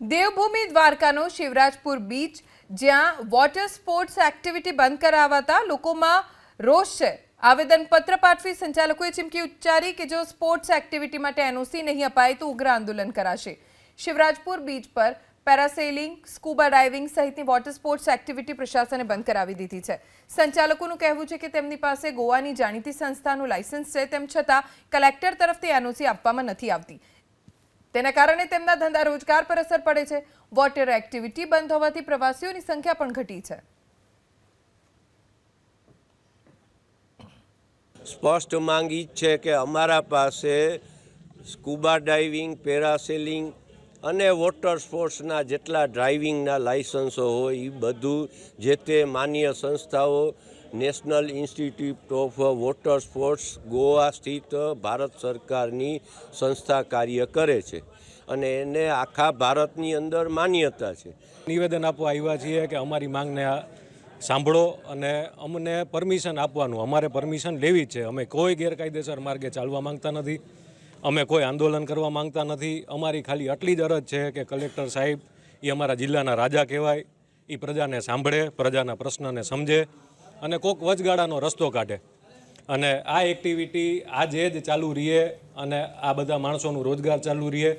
દેવભૂમિ દ્વારકાનો શિવરાજપુર બીચ, જ્યાં water sports activity બંધ કરાવાતા લોકોમાં રોષ છે. આવેદનપત્ર પાઠવી સંચાલકોએ ચીમકી ઉચ્ચારી કે જો સ્પોર્ટ્સ એક્ટિવિટી માટે એનઓસી નહીં અપાય તો ઉગ્ર આંદોલન કરાશે. શિવરાજપુર બીચ પર પેરાસેલિંગ સ્કૂબા ડાઇવિંગ સહિતની વોટર સ્પોર્ટ્સ એક્ટિવિટી પ્રશાસને બંધ કરાવી દીધી છે. સંચાલકોનું કહેવું છે કે તેમની પાસે ગોવાની જાણીતી સંસ્થાનું લાયસન્સ છે, તેમ છતાં કલેક્ટર તરફથી એનઓસી આપવામાં નથી આવતી. તેના કારણે તેમના ધંધા રોજગાર પર અસર પડે છે. વોટર એક્ટિવિટી બંધ હોવાથી પ્રવાસીઓની સંખ્યા પણ ઘટી છે. સ્પષ્ટ માંગ ઈ છે કે અમારા પાસે સ્કૂબા ડાઇવિંગ, પેરાસેલિંગ અને વોટર સ્પોર્ટ્સના જેટલા ડ્રાઇવિંગના લાઇસન્સો હોય એ બધું જે તે માન્ય સંસ્થાઓ, national institute of water sports, Goa સ્થિત ભારત સરકારની સંસ્થા કાર્ય કરે છે. અને એને આખા ભારતની અંદર માન્યતા છે. નિવેદન આપવા આવ્યા છીએ કે અમારી માંગને સાંભળો અને અમને પરમિશન આપવાનું. અમારે પરમિશન લેવી છે. અમે કોઈ ગેરકાયદેસર માર્ગે ચાલવા માંગતા નથી. અમે કોઈ આંદોલન કરવા માંગતા નથી. અમારી ખાલી આટલી જ અરજ છે કે કલેક્ટર સાહેબ એ અમારા જિલ્લાના રાજા કહેવાય. એ પ્રજાને સાંભળે, પ્રજાના પ્રશ્નને સમજે અને કોક વચગાળાનો રસ્તો કાઢે. અને આ એક્ટિવિટી આજે જ ચાલુ રહીએ અને આ બધા માણસોનું રોજગાર ચાલુ રહીએ.